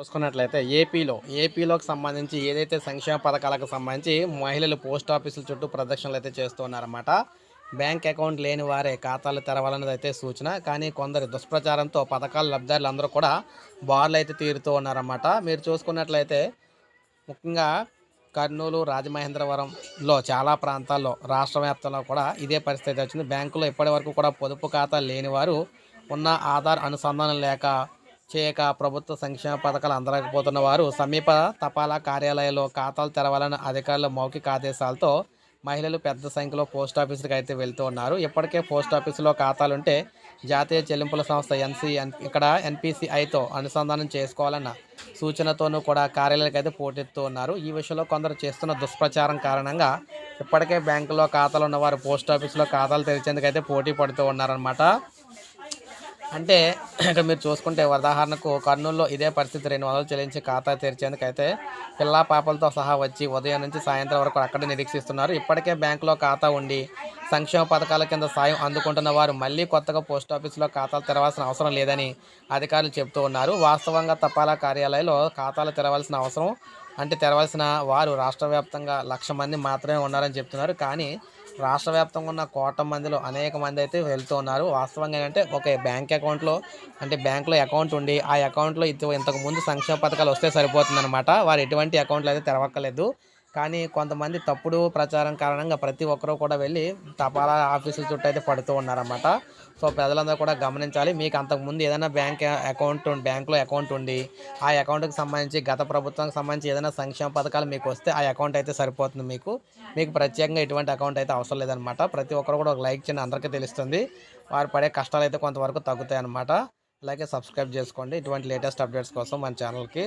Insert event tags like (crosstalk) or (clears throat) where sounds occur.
చూసుకున్నట్లయితే ఏపీలో ఏపీలోకి సంబంధించి ఏదైతే సంక్షేమ పథకాలకు సంబంధించి మహిళలు పోస్ట్ ఆఫీసుల చుట్టూ ప్రదక్షిణలు అయితే చేస్తున్నారన్నమాట బ్యాంక్ అకౌంట్ లేని వారే ఖాతాలు తెరవాలన్నది అయితే సూచన. కానీ కొందరు దుష్ప్రచారంతో పథకాల లబ్ధిదారులు అందరూ కూడా బార్లు అయితే తీరుతూ ఉన్నారన్నమాట. మీరు చూసుకున్నట్లయితే ముఖ్యంగా కర్నూలు రాజమహేంద్రవరంలో చాలా ప్రాంతాల్లో రాష్ట్ర వ్యాప్తంలో కూడా ఇదే పరిస్థితి వచ్చింది. బ్యాంకులో ఇప్పటి వరకు కూడా పొదుపు ఖాతా లేని వారు ఉన్న ఆధార్ అనుసంధానం లేక చేయక ప్రభుత్వ సంక్షేమ పథకాలు అందలేకపోతున్న వారు సమీప తపాలా కార్యాలయంలో ఖాతాలు తెరవాలని అధికారుల మౌఖిక ఆదేశాలతో మహిళలు పెద్ద సంఖ్యలో పోస్ట్ ఆఫీసులకు అయితే వెళ్తూ ఉన్నారు. ఇప్పటికే పోస్ట్ ఆఫీసులో ఖాతాలుంటే జాతీయ చెల్లింపుల సంస్థ ఎన్సి ఇక్కడ ఎన్పిసిఐతో అనుసంధానం చేసుకోవాలన్న సూచనతోనూ కూడా కార్యాలయాలకు అయితే పోటెత్తూ ఉన్నారు. ఈ విషయంలో కొందరు చేస్తున్న దుష్ప్రచారం కారణంగా ఇప్పటికే బ్యాంకులో ఖాతాలు ఉన్నవారు పోస్ట్ ఆఫీసులో ఖాతాలు తెరిచేందుకు అయితే పోటీ పడుతూ ఉన్నారనమాట అంటే (clears throat) ఇక్కడ మీరు చూసుకుంటే ఉదాహరణకు కర్నూలులో ఇదే పరిస్థితి రెండు వందలు చెల్లించి ఖాతా తెరిచేందుకు అయితే పిల్ల పాపలతో సహా వచ్చి ఉదయం నుంచి సాయంత్రం వరకు అక్కడే నిరీక్షిస్తున్నారు. ఇప్పటికే బ్యాంకులో ఖాతా ఉండి సంక్షేమ పథకాల కింద సాయం అందుకుంటున్న వారు మళ్ళీ కొత్తగా పోస్ట్ ఆఫీసులో ఖాతాలు తెరవాల్సిన అవసరం లేదని అధికారులు చెబుతూ ఉన్నారు. వాస్తవంగా తపాలా కార్యాలయంలో ఖాతాలు తెరవాల్సిన అవసరం అంటే తెరవాల్సిన వారు రాష్ట్ర వ్యాప్తంగా లక్ష మంది మాత్రమే ఉన్నారని చెప్తున్నారు. కానీ రాష్ట్ర వ్యాప్తంగా ఉన్న కోట మందిలో అనేక మంది అయితే వెళ్తూ ఉన్నారు. వాస్తవంగా ఏంటంటే ఒక బ్యాంక్ అకౌంట్లో అంటే బ్యాంక్లో అకౌంట్ ఉండి ఆ అకౌంట్లో ఇంతకు ముందు సంక్షేమ పథకాలు వస్తే సరిపోతుందన్నమాట. వారు ఎటువంటి అకౌంట్లు అయితే తెరవక్కర్లేదు. కానీ కొంతమంది తప్పుడు ప్రచారం కారణంగా ప్రతి ఒక్కరూ కూడా వెళ్ళి తపాలా ఆఫీసుల చుట్టూ అయితే పడుతూ ఉన్నారన్నమాట. సో ప్రజలందరూ కూడా గమనించాలి. మీకు అంతకుముందు ఏదైనా బ్యాంక్ అకౌంట్ బ్యాంక్లో అకౌంట్ ఉండి ఆ అకౌంట్కి సంబంధించి గత ప్రభుత్వానికి సంబంధించి ఏదైనా సంక్షేమ పథకాలు మీకు వస్తే ఆ అకౌంట్ అయితే సరిపోతుంది మీకు. మీకు ప్రత్యేకంగా ఎటువంటి అకౌంట్ అయితే అవసరం లేదనమాట ప్రతి ఒక్కరు కూడా ఒక లైక్ చేయండి. అందరికీ తెలుస్తుంది. వారు పడే కష్టాలు అయితే కొంతవరకు తగ్గుతాయి అనమాట అలాగే సబ్స్క్రైబ్ చేసుకోండి. ఇటువంటి లేటెస్ట్ అప్డేట్స్ కోసం మన ఛానల్కి